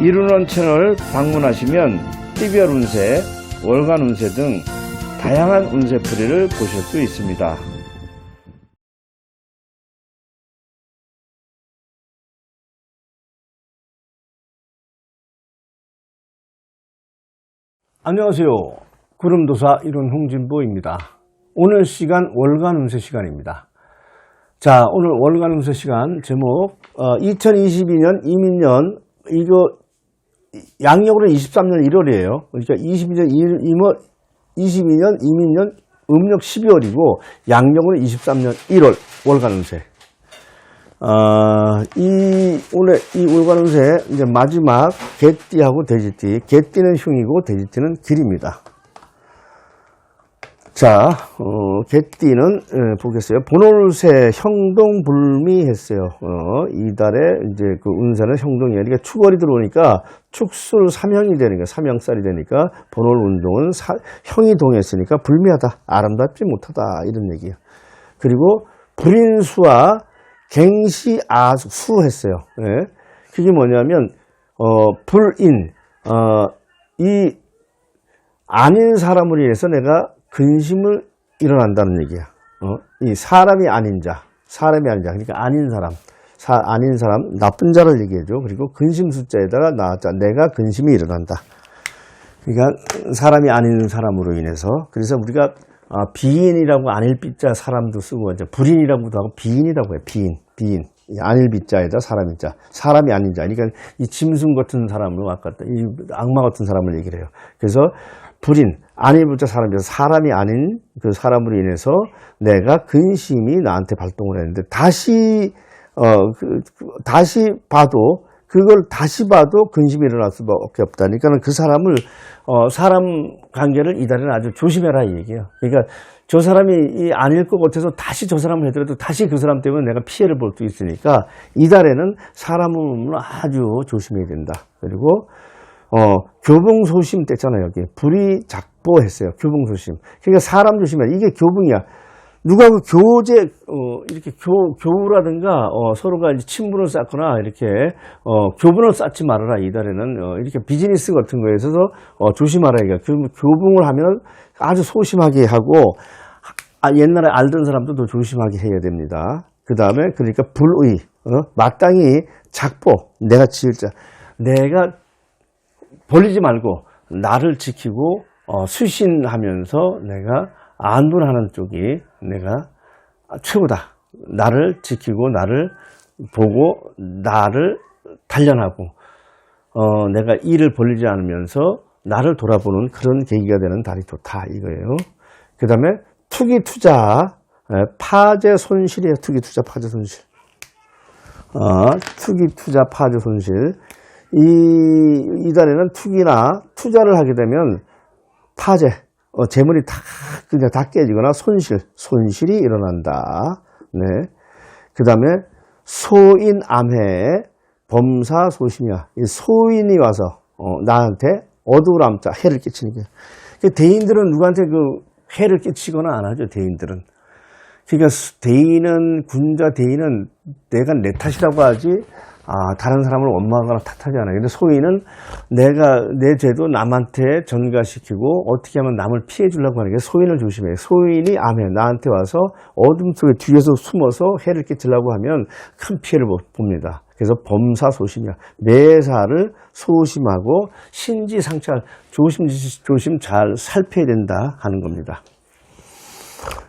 이루는 채널 방문하시면 TVR 운세, 월간 운세 등 다양한 운세풀이를 보실 수 있습니다. 안녕하세요. 구름도사 이론 홍진보입니다. 오늘 시간 월간 운세 시간입니다. 자, 오늘 월간 운세 시간 제목 어, 2022년 이민년 이거 양력으로 23년 1월이에요. 그러니까 22년 1, 22년 이민년 음력 12월이고 양력으로 23년 1월 월간 운세. 어, 이, 오늘 이 울관운세 이제 마지막 개띠하고 돼지띠. 개띠는 흉이고 돼지띠는 길입니다. 자, 어, 개띠는, 예, 보겠어요. 본월세 형동 불미했어요. 어, 이달에 이제 그 운세는 형동이에요. 그러니까 축월이 들어오니까 축술 삼형이 되니까, 삼형살이 되니까 본월 운동은 사, 형이 동했으니까 불미하다. 아름답지 못하다. 이런 얘기예요. 그리고 불인수와 갱시아수 했어요. 예. 그게 뭐냐면 어, 불인 어, 이 아닌 사람을 위해서 내가 근심을 일어난다는 얘기야. 어? 이 사람이 아닌 자, 사람이 아닌 자, 그러니까 아닌 사람, 사, 아닌 사람, 나쁜 자를 얘기해줘. 그리고 근심 숫자에다가 나왔자, 내가 근심이 일어난다. 그러니까 사람이 아닌 사람으로 인해서 그래서 우리가 아, 비인이라고 빗자 사람도 쓰고 이제 불인이라고도 하고 비인이라고 해 비인 비인 이 아닐 빗자에다 사람인 자 사람이 아닌 자 그러니까 이 짐승 같은 사람을 아까 이 악마 같은 사람을 얘기를 해요 그래서 불인 아닐 빗자 사람이서 사람이 아닌 그 사람으로 인해서 내가 근심이 나한테 발동을 했는데 다시 어 그, 그, 다시 봐도 그걸 다시 봐도 근심이 일어날 수밖에 없다. 그러니까 그 사람을 어, 사람 관계를 이달에는 아주 조심해라 이 얘기예요. 그러니까 저 사람이 이 아닐 것 같아서 다시 저 사람을 해더라도 다시 그 사람 때문에 내가 피해를 볼 수 있으니까 이달에는 사람을 아주 조심해야 된다. 그리고 어, 교봉 소심 뗐잖아요, 여기. 불이 작보했어요. 교봉 소심. 그러니까 사람 조심해야 돼. 이게 교봉이야. 누가 그 교제, 어, 이렇게 교, 교우라든가, 어, 서로가 이제 친분을 쌓거나, 이렇게, 어, 교분을 쌓지 말아라, 이달에는. 어, 이렇게 비즈니스 같은 거에 있어서, 어, 조심하라, 이거. 교, 교분을 하면 아주 소심하게 하고, 아, 옛날에 알던 사람도 더 조심하게 해야 됩니다. 그 다음에, 그러니까 불의, 어, 마땅히 작보, 내가 지을 자. 내가 벌리지 말고 나를 지키고 어, 수신하면서 내가 안분하는 쪽이 내가 최고다. 나를 지키고 나를 보고 나를 단련하고 어, 내가 일을 벌리지 않으면서 나를 돌아보는 그런 계기가 되는 달이 좋다 이거예요. 그 다음에 투기 투자 에, 파재 손실이에요. 투기 투자 파재 손실. 어, 투기 투자 파재 손실. 이, 이달에는 투기나 투자를 하게 되면 파재, 어, 재물이 다, 그냥 다 깨지거나 손실, 손실이 일어난다. 네. 그 다음에 소인 암해, 범사소신이야. 이 소인이 와서, 어, 나한테 어두울암자, 해를 끼치는 게. 그 대인들은 누구한테 그 해를 끼치거나 안 하죠, 대인들은. 그러니까 대인은, 군자 대인은 내가 내 탓이라고 하지, 아, 다른 사람을 원망하거나 탓하지 않아요. 근데 소인은 내가, 내 죄도 남한테 전가시키고 어떻게 하면 남을 피해 주려고 하는 게 소인을 조심해요. 소인이 암해. 나한테 와서 어둠 속에 뒤에서 숨어서 해를 끼치려고 하면 큰 피해를 봅니다. 그래서 범사 소심이야. 매사를 소심하고 신지 상찰, 조심, 조심 잘 살펴야 된다 하는 겁니다.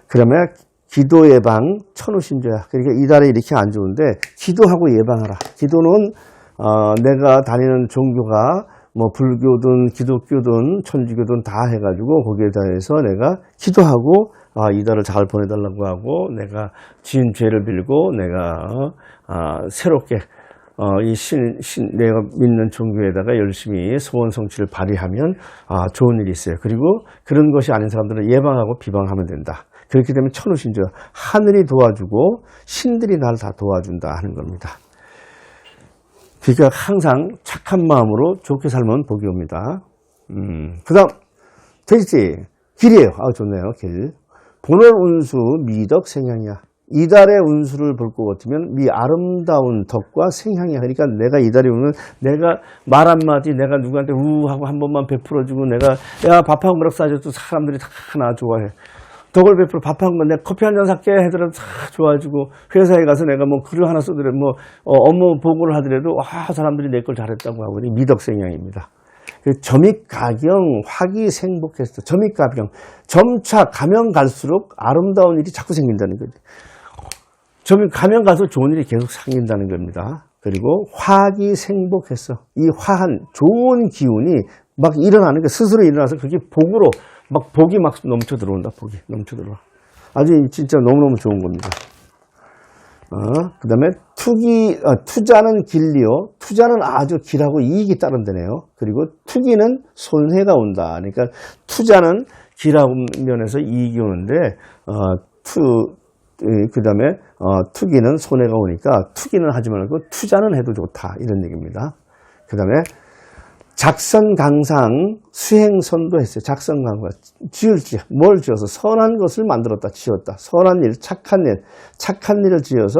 그러면 기도 예방 천우신조야. 그러니까 이달에 이렇게 안 좋은데 기도하고 예방하라. 기도는 어, 내가 다니는 종교가 뭐 불교든 기독교든 천주교든 다 해가지고 거기에 대해서 내가 기도하고 아, 이달을 잘 보내달라고 하고 내가 지은 죄를 빌고 내가 어, 아, 새롭게 어, 이 신, 신, 내가 믿는 종교에다가 열심히 소원 성취를 발휘하면, 아, 좋은 일이 있어요. 그리고 그런 것이 아닌 사람들은 예방하고 비방하면 된다. 그렇게 되면 천우신조, 하늘이 도와주고 신들이 날다 도와준다 하는 겁니다. 그러니까 항상 착한 마음으로 좋게 살면 복이 옵니다. 음, 그 다음, 돼지띠, 길이에요. 아, 좋네요, 길. 본월 운수 미덕 생양이야. 이달의 운수를 볼 것 같으면 이 아름다운 덕과 생향이 하니까 내가 이달의 운은 내가 말 한마디 내가 누구한테 우 하고 한 번만 베풀어주고 내가 야밥한 그릇 싸줘도 사람들이 다 나 좋아해. 덕을 베풀어 밥 한건 내가 커피 한 잔 살게 해더라도 다 좋아해주고 회사에 가서 내가 뭐 글을 하나 쓰더라도 뭐 어, 업무 보고를 하더라도 아 사람들이 내 걸 잘했다고 하고 이 미덕생양입니다. 그 점입가경 화기생복했어. 점입가경 점차 가면 갈수록 아름다운 일이 자꾸 생긴다는 거지. 점이 가면 가서 좋은 일이 계속 생긴다는 겁니다. 그리고 화기생복했어. 이 화한 좋은 기운이 막 일어나는 게 스스로 일어나서 그게 복으로 막 복이 막 넘쳐 들어온다. 복이 넘쳐 들어와. 아주 진짜 너무너무 좋은 겁니다. 어, 그 다음에 투기, 어, 투자는 길리요. 투자는 아주 길하고 이익이 따른다네요. 그리고 투기는 손해가 온다. 그러니까 투자는 길하고 면에서 이익이 오는데, 어, 투, 그 다음에, 어, 투기는 손해가 오니까 투기는 하지 말고 투자는 해도 좋다. 이런 얘기입니다. 그 다음에 작선 강상 수행선도 했어요. 작선 강상 지을지 뭘 지어서 선한 것을 만들었다 지었다. 선한 일, 착한 일, 착한 일을 지어서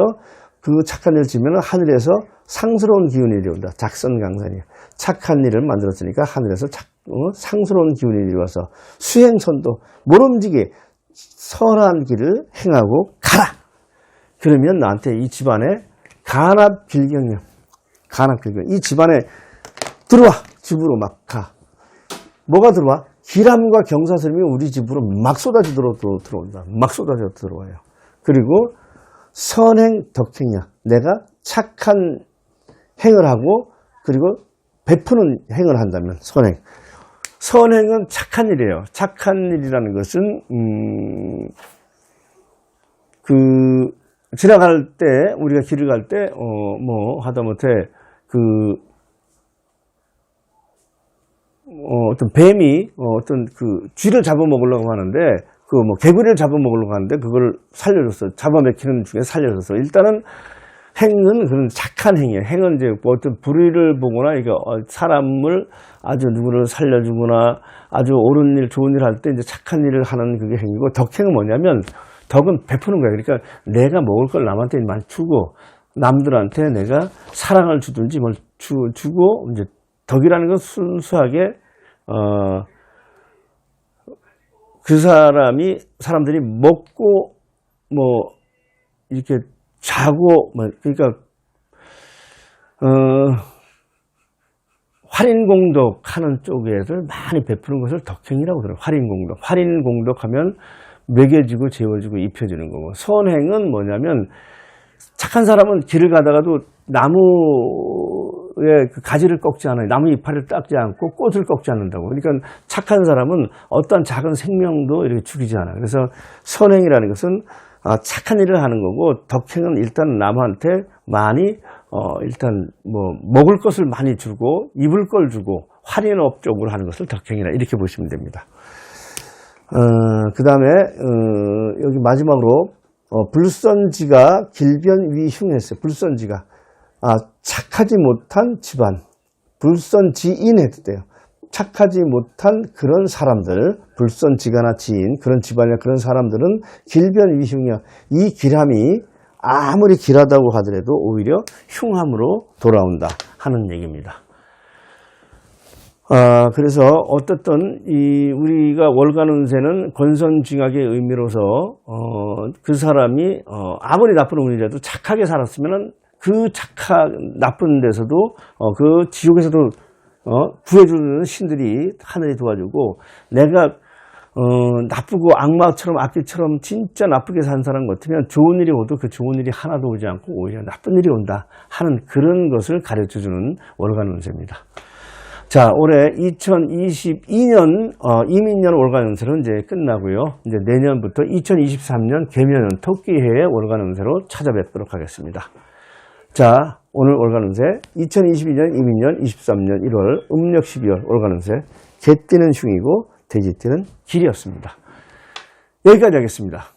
그 착한 일을 지으면 하늘에서 상스러운 기운이 내려온다. 작선 강산이에요. 착한 일을 만들었으니까 하늘에서 착- 어, 상스러운 기운이 내려와서 수행선도 모름지기 선한 길을 행하고 가라. 그러면 나한테 이 집안에. 간압 빌경. 이 집안에 들어와 집으로 막 가. 뭐가 들어와? 기람과 경사스름이 우리 집으로 막 들어, 들어온다. 막 쏟아져 들어와요. 그리고 선행 덕행이야. 내가 착한 행을 하고 그리고 베푸는 행을 한다면 선행. 선행은 착한 일이에요. 착한 일이라는 것은 음, 그 지나갈 때 우리가 길을 갈 때 어 뭐 하다못해 그 어, 어떤 뱀이 어, 어떤 그 쥐를 잡아먹으려고 하는데 그 뭐 개구리를 잡아먹으려고 하는데 그걸 살려줬어. 잡아먹히는 중에 살려줬어. 일단은 행은 그런 착한 행이에요. 행은 이제 뭐 어떤 불의를 보거나 이게 어, 사람을 아주 누구를 살려주거나 아주 옳은 일, 좋은 일 할 때 이제 착한 일을 하는 그게 행이고 덕행은 뭐냐면 덕은 베푸는 거야. 그러니까 내가 먹을 걸 남한테 많이 주고 남들한테 내가 사랑을 주든지 뭘 주, 주고 이제 덕이라는 건 순수하게 어, 그 사람이 사람들이 먹고 뭐 이렇게 자고 뭐 그러니까 어, 활인공덕 하는 쪽에를 많이 베푸는 것을 덕행이라고 그래요. 활인공덕. 활인공덕하면 먹여주고 재워주고 입혀주는 거고 선행은 뭐냐면 착한 사람은 길을 가다가도 나무의 그 가지를 꺾지 않아요. 나무 이파리를 닦지 않고 꽃을 꺾지 않는다고. 그러니까 착한 사람은 어떤 작은 생명도 이렇게 죽이지 않아요. 그래서 선행이라는 것은 아, 착한 일을 하는 거고 덕행은 일단 남한테 많이 어, 일단 뭐 먹을 것을 많이 주고 입을 걸 주고 할인업 쪽으로 하는 것을 덕행이라 이렇게 보시면 됩니다. 어, 그 다음에, 어, 여기 마지막으로, 어, 불선지가 길변 위흉했어요. 불선지가. 아, 착하지 못한 집안. 불선지인 해도 돼요. 착하지 못한 그런 사람들, 불선지가나 지인, 그런 집안이나 그런 사람들은 길변 위흉이야. 이 길함이 아무리 길하다고 하더라도 오히려 흉함으로 돌아온다 하는 얘기입니다. 아, 그래서 어떻든 이 우리가 월간 운세는 권선징악의 의미로서 어, 그 사람이 어, 아무리 나쁜 운이라도 착하게 살았으면은 그 착한 나쁜 데서도 어, 그 지옥에서도 어, 구해주는 신들이 하늘이 도와주고 내가 어, 나쁘고 악마처럼 악귀처럼 진짜 나쁘게 산 사람 같으면 좋은 일이 오도 그 좋은 일이 하나도 오지 않고 오히려 나쁜 일이 온다 하는 그런 것을 가르쳐주는 월간 운세입니다. 자, 올해 2022년 어, 이민년 월간 운세는 이제 끝나고요. 이제 내년부터 2023년 개면연 토끼해의 월간 운세로 찾아뵙도록 하겠습니다. 자, 오늘 월간 운세 2022년 이민년 23년 1월 음력 12월 월간 운세 개띠는 흉이고 돼지 띠는 길이었습니다. 여기까지 하겠습니다.